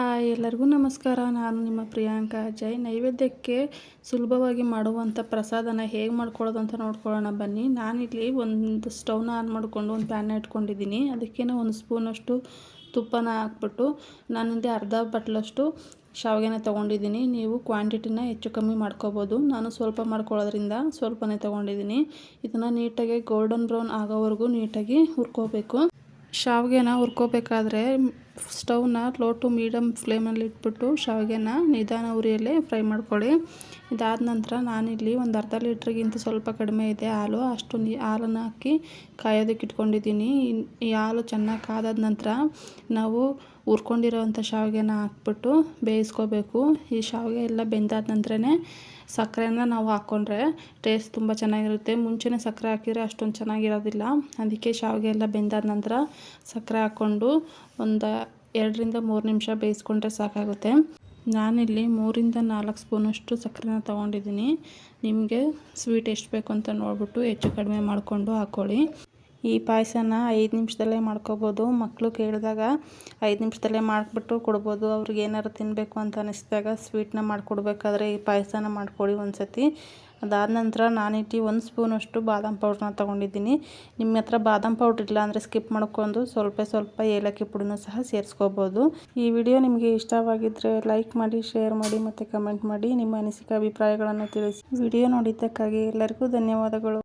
Hi ಎಲ್ಲರಿಗೂ ನಮಸ್ಕಾರ. ನಾನು ನಿಮ್ಮ ಪ್ರಿಯಾಂಕಾ ಅಜಯ್. ನೈವೇದ್ಯಕ್ಕೆ ಸುಲಭವಾಗಿ ಮಾಡುವಂಥ ಪ್ರಸಾದನ ಹೇಗೆ ಮಾಡ್ಕೊಳ್ಳೋದು ಅಂತ ನೋಡ್ಕೊಳ್ಳೋಣ. ಬನ್ನಿ, ನಾನಿಲ್ಲಿ ಒಂದು ಸ್ಟವ್ನ ಆನ್ ಮಾಡಿಕೊಂಡು ಒಂದು ಪ್ಯಾನ್ ಇಟ್ಕೊಂಡಿದ್ದೀನಿ. ಅದಕ್ಕೇನೆ ಒಂದು ಸ್ಪೂನಷ್ಟು ತುಪ್ಪನ ಹಾಕ್ಬಿಟ್ಟು ನಾನಿಲ್ಲಿ ಅರ್ಧ ಬಟ್ಲಷ್ಟು ಶಾವಿಗೆನ ತೊಗೊಂಡಿದ್ದೀನಿ. ನೀವು ಕ್ವಾಂಟಿಟಿನ ಹೆಚ್ಚು ಕಮ್ಮಿ ಮಾಡ್ಕೋಬೋದು. ನಾನು ಸ್ವಲ್ಪ ಮಾಡ್ಕೊಳ್ಳೋದ್ರಿಂದ ಸ್ವಲ್ಪನೇ ತೊಗೊಂಡಿದ್ದೀನಿ. ಇದನ್ನು ನೀಟಾಗಿ ಗೋಲ್ಡನ್ ಬ್ರೌನ್ ಆಗೋವರೆಗೂ ನೀಟಾಗಿ ಹುರ್ಕೋಬೇಕು. ಶಾವಿಗೆನ ಹುರ್ಕೋಬೇಕಾದ್ರೆ ಸ್ಟವ್ನ ಲೋ ಟು ಮೀಡಿಯಮ್ ಫ್ಲೇಮಲ್ಲಿ ಇಟ್ಬಿಟ್ಟು ಶಾವಿಗೆನ ನಿಧಾನ ಉರಿಯಲ್ಲೇ ಫ್ರೈ ಮಾಡ್ಕೊಳ್ಳಿ. ಇದಾದ ನಂತರ ನಾನಿಲ್ಲಿ ಒಂದು ಅರ್ಧ ಲೀಟ್ರಿಗಿಂತ ಸ್ವಲ್ಪ ಕಡಿಮೆ ಇದೆ ಹಾಲು. ಅಷ್ಟು ನೀ, ಹಾಲನ್ನು ಹಾಕಿ ಕಾಯೋದಕ್ಕೆ ಇಟ್ಕೊಂಡಿದ್ದೀನಿ. ಈ ಹಾಲು ಚೆನ್ನಾಗಿ ಕಾದಾದ ನಂತರ ನಾವು ಹುರ್ಕೊಂಡಿರೋವಂಥ ಶಾವಿಗೆನ ಹಾಕ್ಬಿಟ್ಟು ಬೇಯಿಸ್ಕೋಬೇಕು. ಈ ಶಾವಿಗೆ ಎಲ್ಲ ಬೆಂದಾದ ನಂತರನೇ ಸಕ್ಕರೆನ ನಾವು ಹಾಕ್ಕೊಂಡ್ರೆ ಟೇಸ್ಟ್ ತುಂಬ ಚೆನ್ನಾಗಿರುತ್ತೆ. ಮುಂಚೆನೇ ಸಕ್ಕರೆ ಹಾಕಿದರೆ ಅಷ್ಟೊಂದು ಚೆನ್ನಾಗಿರೋದಿಲ್ಲ. ಅದಕ್ಕೆ ಶಾವಿಗೆ ಎಲ್ಲ ಬೆಂದಾದ ನಂತರ ಸಕ್ಕರೆ ಹಾಕ್ಕೊಂಡು ಒಂದು ಎರಡರಿಂದ ಮೂರು ನಿಮಿಷ ಬೇಯಿಸ್ಕೊಂಡ್ರೆ ಸಾಕಾಗುತ್ತೆ. ನಾನಿಲ್ಲಿ ಮೂರಿಂದ ನಾಲ್ಕು ಸ್ಪೂನಷ್ಟು ಸಕ್ಕರೆನ ತೊಗೊಂಡಿದ್ದೀನಿ. ನಿಮಗೆ ಸ್ವೀಟ್ ಎಷ್ಟು ಬೇಕು ಅಂತ ನೋಡಿಬಿಟ್ಟು ಹೆಚ್ಚು ಕಡಿಮೆ ಮಾಡಿಕೊಂಡು ಹಾಕ್ಕೊಳ್ಳಿ ಈ ಪಾಯಸನ ಐದು ನಿಮಿಷದಲ್ಲೇ ಮಾಡ್ಕೋಬೋದು. ಮಕ್ಕಳು ಕೇಳಿದಾಗ ಐದು ನಿಮಿಷದಲ್ಲೇ ಮಾಡಿಬಿಟ್ಟು ಕೊಡ್ಬೋದು. ಅವ್ರಿಗೆ ಏನಾರು ತಿನ್ನಬೇಕು ಅಂತ ಅನಿಸಿದಾಗ ಸ್ವೀಟ್ನ ಮಾಡಿಕೊಡ್ಬೇಕಾದ್ರೆ ಈ ಪಾಯಸನ ಮಾಡಿಕೊಡಿ ಒಂದು ಸತಿ ಅದಾದ ನಂತರ ನಾನಿಟ್ಟು ಒಂದು ಸ್ಪೂನಷ್ಟು ಬಾದಾಮ್ ಪೌಡ್ರನ್ನ ತೊಗೊಂಡಿದ್ದೀನಿ. ನಿಮ್ಮ ಹತ್ರ ಬಾದಾಮ್ ಪೌಡ್ರ್ ಇಲ್ಲ ಅಂದರೆ ಸ್ಕಿಪ್ ಮಾಡ್ಕೊಂಡು ಸ್ವಲ್ಪ ಸ್ವಲ್ಪ ಏಲಕ್ಕಿ ಪುಡಿನೂ ಸಹ ಸೇರಿಸ್ಕೋಬೋದು. ಈ ವಿಡಿಯೋ ನಿಮಗೆ ಇಷ್ಟವಾಗಿದ್ದರೆ ಲೈಕ್ ಮಾಡಿ ಶೇರ್ ಮಾಡಿ ಮತ್ತು ಕಮೆಂಟ್ ಮಾಡಿ. ನಿಮ್ಮ ಅನಿಸಿಕೆ ಅಭಿಪ್ರಾಯಗಳನ್ನು ತಿಳಿಸಿ. ವಿಡಿಯೋ ನೋಡಿದ್ದಕ್ಕಾಗಿ ಎಲ್ಲರಿಗೂ ಧನ್ಯವಾದಗಳು.